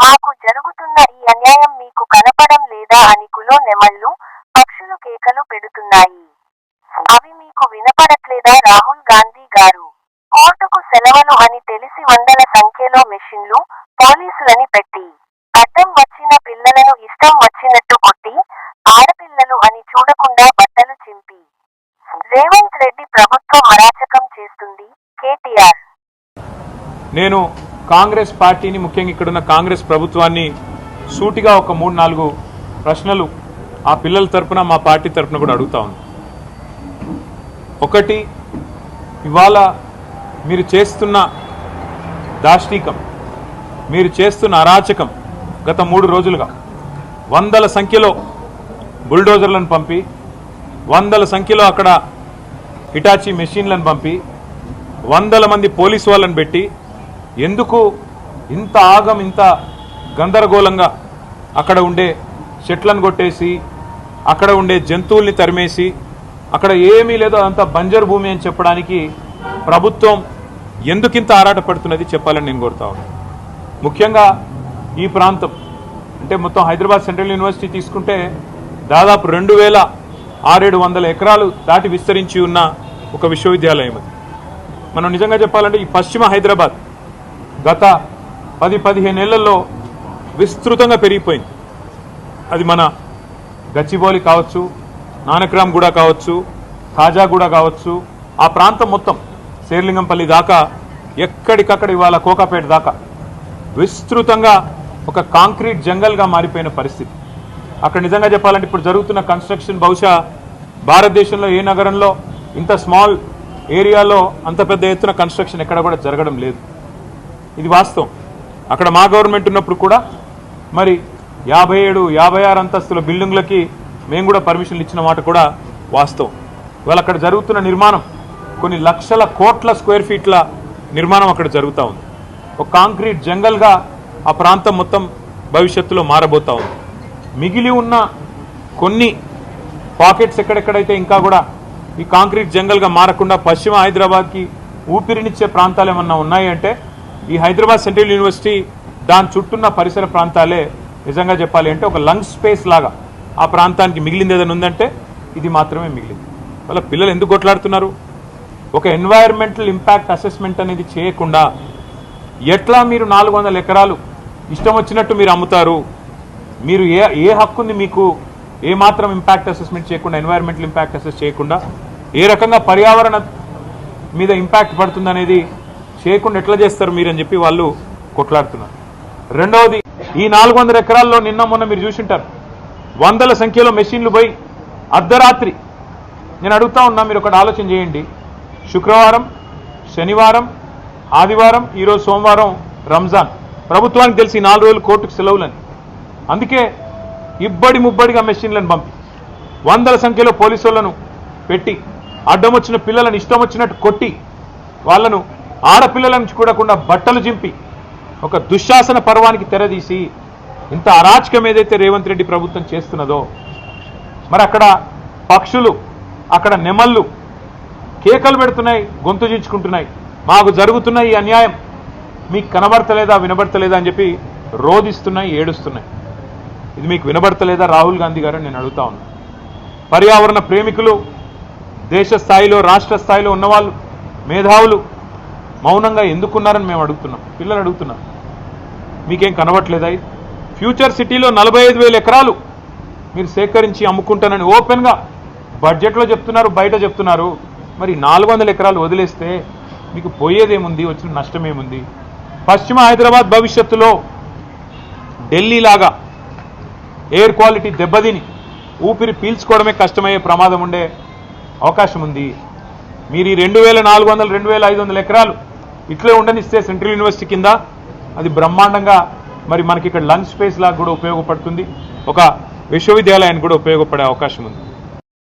మాకు జరుగుతున్న ఈ అన్యాయం మీకు కనపడం లేదా అని కులో నెమళ్ళు పక్షులు కేకలు పెడుతున్నాయి. అవి మీకు వినపడట్లేదా రాహుల్ గాంధీ గారు? కోర్టుకు సెలవులు అని తెలిసి వందల సంఖ్యలో మెషిన్లు పోలీసులని పెట్టి అడ్డం వచ్చిన పిల్లలను ఇష్టం వచ్చినట్టు కొట్టి ఆడపిల్లలు అని చూడకుండా బట్టలు చింపి రేవంత్ రెడ్డి ప్రభుత్వం అరాచకం చేస్తుంది కేటీఆర్. నేను కాంగ్రెస్ పార్టీని ముఖ్యంగా ఇక్కడున్న కాంగ్రెస్ ప్రభుత్వాన్ని సూటిగా ఒక మూడు నాలుగు ప్రశ్నలు ఆ పిల్లల తరపున మా పార్టీ తరపున కూడా అడుగుతా ఉంది ఒకటి ఇవాళ మీరు చేస్తున్న దాష్టీకం మీరు చేస్తున్న అరాచకం గత మూడు రోజులుగా వందల సంఖ్యలో బుల్డోజర్లను పంపి వందల సంఖ్యలో అక్కడ హిటాచీ మెషిన్లను పంపి వందల మంది పోలీసు వాళ్ళని పెట్టి ఎందుకు ఇంత ఆగం ఇంత గందరగోళంగా అక్కడ ఉండే చెట్లను కొట్టేసి అక్కడ ఉండే జంతువుల్ని తరిమేసి అక్కడ ఏమీ లేదో అదంతా బంజరు భూమి అని చెప్పడానికి ప్రభుత్వం ఎందుకింత ఆరాటపడుతున్నది చెప్పాలని నేను కోరుతా ముఖ్యంగా ఈ ప్రాంతం అంటే మొత్తం హైదరాబాద్ సెంట్రల్ యూనివర్సిటీ తీసుకుంటే దాదాపు రెండు వేల ఆరేడు వందల ఎకరాలు దాటి విస్తరించి ఉన్న ఒక విశ్వవిద్యాలయం అది. మనం నిజంగా చెప్పాలంటే ఈ పశ్చిమ హైదరాబాద్ గత పది పదిహేను నెలల్లో విస్తృతంగా పెరిగిపోయింది. అది మన గచ్చిబౌలి కావచ్చు నానక్రామ్ గూడ కావచ్చు ఖాజాగూడ కావచ్చు. ఆ ప్రాంతం మొత్తం శేర్లింగంపల్లి దాకా ఎక్కడికక్కడ ఇవాళ కోకాపేట దాకా విస్తృతంగా ఒక కాంక్రీట్ జంగల్గా మారిపోయిన పరిస్థితి. అక్కడ నిజంగా చెప్పాలంటే ఇప్పుడు జరుగుతున్న కన్స్ట్రక్షన్ బహుశా భారతదేశంలో ఏ నగరంలో ఇంత స్మాల్ ఏరియాలో అంత పెద్ద ఎత్తున కన్స్ట్రక్షన్ ఎక్కడ కూడా జరగడం లేదు. ఇది వాస్తవం. అక్కడ మా గవర్నమెంట్ ఉన్నప్పుడు కూడా మరి యాభై ఏడు యాభై ఆరు అంతస్తుల బిల్డింగ్లకి మేము కూడా పర్మిషన్లు ఇచ్చిన మాట కూడా వాస్తవం. ఇవాళ అక్కడ జరుగుతున్న నిర్మాణం కొన్ని లక్షల కోట్ల స్క్వేర్ ఫీట్ల నిర్మాణం అక్కడ జరుగుతూ ఉంది. ఒక కాంక్రీట్ జంగల్గా ఆ ప్రాంతం మొత్తం భవిష్యత్తులో మారబోతూ ఉంది. మిగిలి ఉన్న కొన్ని పాకెట్స్ ఎక్కడెక్కడైతే ఇంకా కూడా ఈ కాంక్రీట్ జంగల్గా మారకుండా పశ్చిమ హైదరాబాద్కి ఊపిరినిచ్చే ప్రాంతాలు ఏమన్నా ఉన్నాయంటే ఈ హైదరాబాద్ సెంట్రల్ యూనివర్సిటీ దాని చుట్టూన్న పరిసర ప్రాంతాలే నిజంగా చెప్పాలి అంటే ఒక లంగ్ స్పేస్ లాగా ఆ ప్రాంతానికి మిగిలింది ఏదైనా ఉందంటే ఇది మాత్రమే మిగిలింది. వాళ్ళ పిల్లలు ఎందుకు కొట్లాడుతున్నారు? ఒక ఎన్వైర్మెంటల్ ఇంపాక్ట్ అసెస్మెంట్ అనేది చేయకుండా ఎట్లా మీరు నాలుగు వందల ఎకరాలు ఇష్టం వచ్చినట్టు మీరు అమ్ముతారు? మీరు ఏ ఏ హక్కు ఉంది మీకు ఏ మాత్రం ఇంపాక్ట్ అసెస్మెంట్ చేయకుండా ఎన్వైర్మెంటల్ ఇంపాక్ట్ అసెస్ చేయకుండా ఏ రకంగా పర్యావరణ మీద ఇంపాక్ట్ పడుతుంది అనేది చేయకుండా ఎట్లా చేస్తారు మీరు అని చెప్పి వాళ్ళు కొట్లాడుతున్నారు. రెండవది ఈ నాలుగు వందల ఎకరాల్లో నిన్న మొన్న మీరు చూసింటారు. వందల సంఖ్యలో మెషిన్లు పోయి అర్ధరాత్రి. నేను అడుగుతా ఉన్నా మీరు ఒకటి ఆలోచన చేయండి. శుక్రవారం శనివారం ఆదివారం ఈరోజు సోమవారం రంజాన్. ప్రభుత్వానికి తెలిసి ఈ నాలుగు రోజులు కోర్టుకు సెలవులని. అందుకే ఇబ్బడి ముబ్బడిగా మెషిన్లను పంపి వందల సంఖ్యలో పోలీసులను పెట్టి అడ్డం వచ్చిన పిల్లలను ఇష్టం వచ్చినట్టు కొట్టి వాళ్ళను ఆడపిల్లలను చూడకుండా బట్టలు చింపి ఒక దుశ్శాసన పర్వానికి తెరదీసి ఇంత అరాచకం ఏదైతే రేవంత్ రెడ్డి ప్రభుత్వం చేస్తున్నదో మరి అక్కడ పక్షులు అక్కడ నెమళ్ళు కేకలు పెడుతున్నాయి గొంతు చించుకుంటున్నాయి. మాకు జరుగుతున్న ఈ అన్యాయం మీకు కనబడతలేదా వినబడతలేదా అని చెప్పి రోధిస్తున్నాయి ఏడుస్తున్నాయి. ఇది మీకు వినబడతలేదా? రాహుల్ గాంధీ గారు నేను అడుగుతా ఉన్నా. పర్యావరణ ప్రేమికులు దేశ స్థాయిలో రాష్ట్ర స్థాయిలో ఉన్నవాళ్ళు మేధావులు మౌనంగా ఎందుకున్నారని మేము అడుగుతున్నాం. పిల్లలు అడుగుతున్నాం మీకేం కనబట్లేదా ఫ్యూచర్ సిటీలో నలభై ఐదు వేల ఎకరాలు మీరు సేకరించి అమ్ముకుంటానని ఓపెన్గా బడ్జెట్లో చెప్తున్నారు బయట చెప్తున్నారు. మరి నాలుగు వందల ఎకరాలు వదిలేస్తే మీకు పోయేదేముంది? వచ్చిన నష్టం ఏముంది పశ్చిమ హైదరాబాద్ భవిష్యత్తులో ఢిల్లీ లాగా ఎయిర్ క్వాలిటీ దెబ్బతిని ఊపిరి పీల్చుకోవడమే కష్టమయ్యే ప్రమాదం ఉండే అవకాశం ఉంది మీరు ఈ రెండు వేల నాలుగు వందల రెండు వేల ఐదు వందల ఎకరాలు ఇట్లే ఉండనిస్తే సెంట్రల్ యూనివర్సిటీ కింద అది బ్రహ్మాండంగా మరి మనకి ఇక్కడ లంగ్ స్పేస్ లాగా కూడా ఉపయోగపడుతుంది. ఒక విశ్వవిద్యాలయానికి కూడా ఉపయోగపడే అవకాశం ఉంది.